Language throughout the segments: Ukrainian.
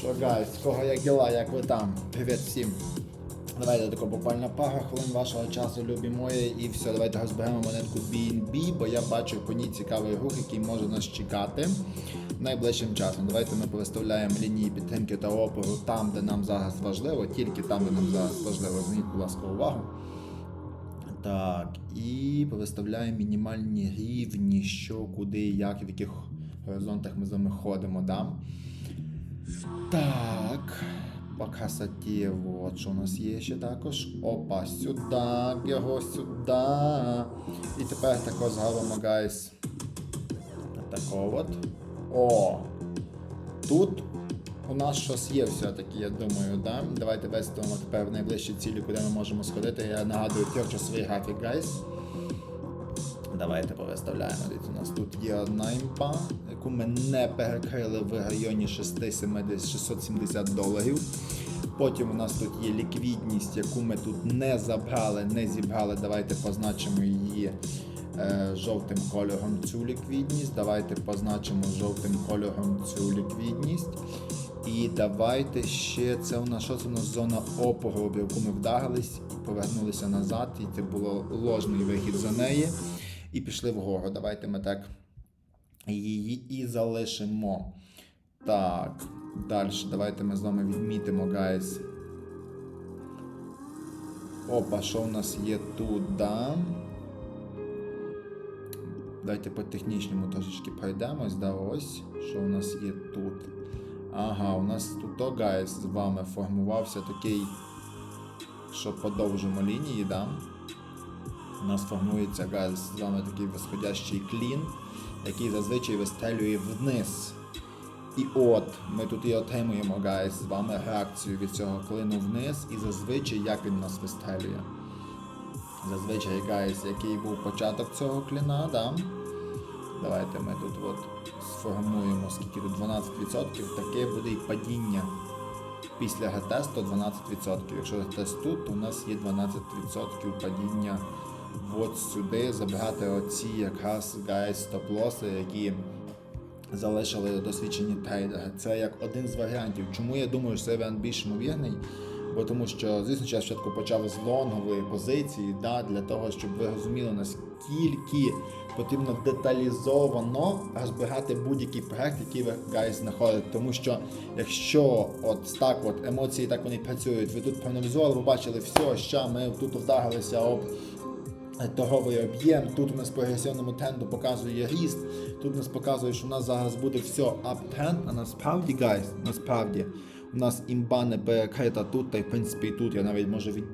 Що, гайс, кого як діла, як ви там? Привіт всім. Давайте тако буквально пару хвилин вашого часу, любі мої, і все, давайте розберемо монетку BNB, бо я бачу по ній цікавий рух, який може нас чекати найближчим часом. Давайте ми повиставляємо лінії підтримки та опору там, де нам зараз важливо, тільки там, де нам зараз важливо. Зверніть, будь ласка, увагу. Так, і повиставляємо мінімальні рівні, що, куди, як, в яких горизонтах ми з вами ходимо, да? Так. По красоті, от що у нас є ще також. Опа, сюди, його сюди. І тепер тако зробимо, гайс. Тако от. О! Тут у нас щось є все-таки, я думаю, да? Давайте виставимо тепер в найближчі цілі, куди ми можемо сходити. Я нагадую трьохчасовий графік, гайс. Давайте повиставляємо. У нас тут є одна імпа, яку ми не перекрили в районі 670 670 доларів. Потім у нас тут є ліквідність, яку ми тут не забрали, не зібрали. Давайте позначимо її е, жовтим кольором цю ліквідність. Давайте позначимо жовтим кольором цю ліквідність. І давайте ще це у нас що це у нас зона опору, в яку ми вдарились і повернулися назад. І це було ложний вихід за неї. І пішли вгору. Давайте ми так її і залишимо. Так, далі. Давайте ми з вами відмітимо, гайс. Опа, що у нас є тут, да? Давайте по технічному трошечки пройдемось, да, ось. Що у нас є тут? Ага, у нас тут, то, гайс, з вами формувався такий, що подовжимо лінії, да? У нас формується газ з вами такий восходящий клін, який зазвичай вистрелює вниз. І от ми тут і отримуємо гайс з вами реакцію від цього клину вниз, і зазвичай як він нас вистрелює. Зазвичай гайс, який був початок цього кліна, да? Давайте ми тут от сформуємо, скільки тут 12%, таке буде і падіння. Після ГТ-100 12%. Якщо ГТ тут, то у нас є 12% падіння от сюди, забирати оці якраз гайс стоп-лоси, які залишили досвідчені трейдери. Це як один з варіантів. Чому я думаю, що цей варіант більш ймовірний? Бо тому що, звісно, я спочатку почав з лонгової позиції, да, для того, щоб ви розуміли, наскільки потрібно деталізовано розбирати будь-який проект, який ви гайс знаходите. Тому що якщо от так от емоції так вони працюють, ви тут проаналізували, ви бачили все, що ми тут вдарилися об торговий об'єм. Тут у нас по агресивному тренду показує ріст. Тут у нас показує, що у нас зараз буде все аптренд, а насправді, гайс, насправді, у нас імба не перекрита тут, та й в принципі і тут я навіть може від...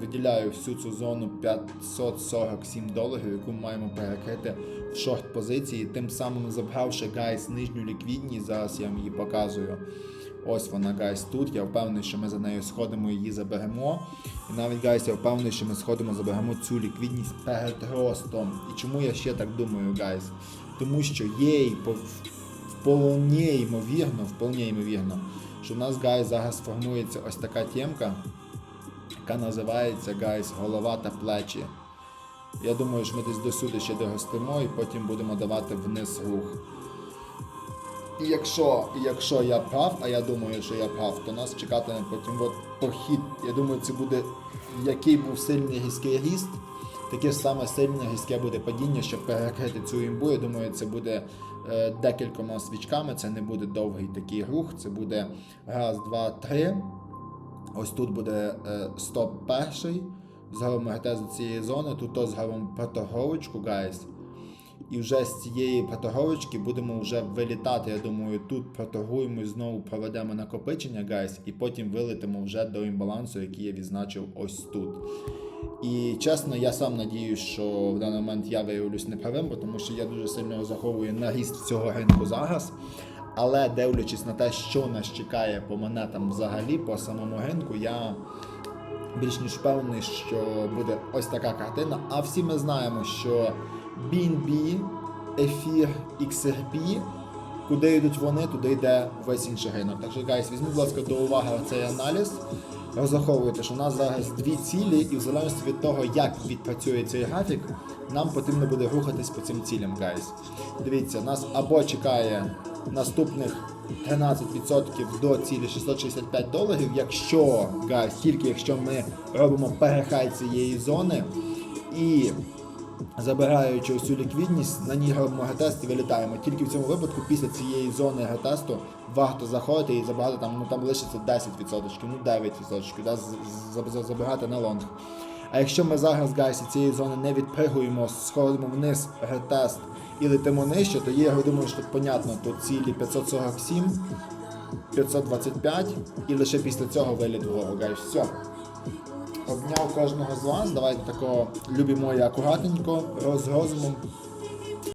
виділяю всю цю зону 547 доларів, яку ми маємо перекрити в шорт позиції, тим самим забравши гайс нижню ліквідність, зараз я вам її показую. Ось вона, гайс, тут. Я впевнений, що ми за нею сходимо її заберемо. І навіть, гайс, я впевнений, що ми сходимо, заберемо цю ліквідність перед ростом. І чому я ще так думаю, гайс? Тому що є і вполне ймовірно, вполне ймовірно, що в нас, гайс, зараз формується ось така темка, яка називається, гайс, голова та плечі. Я думаю, що ми десь до сюди ще доростимо і потім будемо давати вниз рух. І якщо, якщо я прав, а я думаю, що я прав, то нас чекатиме потім от похід. Я думаю, це буде який був сильний гірський ріст, таке ж саме сильне гірське буде падіння, щоб перекрити цю імбу. Я думаю, це буде е, декількома свічками, це не буде довгий такий рух, це буде раз, два, три. Ось тут буде е, стоп перший. Зробимо ГТ з цієї зони, тут то зробимо проторговочку, гайс. І вже з цієї проторговочки будемо вже вилітати. Я думаю, тут проторгуємо і знову проведемо накопичення, гайс, і потім вилетимо вже до імбалансу, який я відзначив ось тут. І чесно, я сам надіюсь, що в даний момент я виявлюсь неправим, тому що я дуже сильно розраховую на ріст цього ринку зараз. Але дивлячись на те, що нас чекає по монетам взагалі, по самому ринку, я більш ніж впевнений, що буде ось така картина. А всі ми знаємо, що BNB, Ефір, XRP, куди йдуть вони, туди йде весь інший ринок. Так що, гайс, візьміть, будь ласка, до уваги цей аналіз. Розраховуйте, що у нас зараз дві цілі, і в залежності від того, як відпрацює цей графік, нам потрібно буде рухатись по цим цілям, гайс. Дивіться, нас або чекає наступних 13% до цілі 665 доларів, якщо, гайс, тільки якщо ми робимо перехай цієї зони і забираючи цю ліквідність, на ній робимо гетест і вилітаємо. Тільки в цьому випадку після цієї зони гетесту варто заходити і забирати там, ну там лишиться 10%, ну 9%, да, забирати на лонг. А якщо ми зараз, гайсі, цієї зони не відпригуємо, сходимо вниз, ретест і летимо нижче, то є, я думаю, що понятно, тут цілі 547, 525 і лише після цього виліт вгору. Все. Обняв кожного з вас. Давайте такого любі мої акуратненько, роз розумом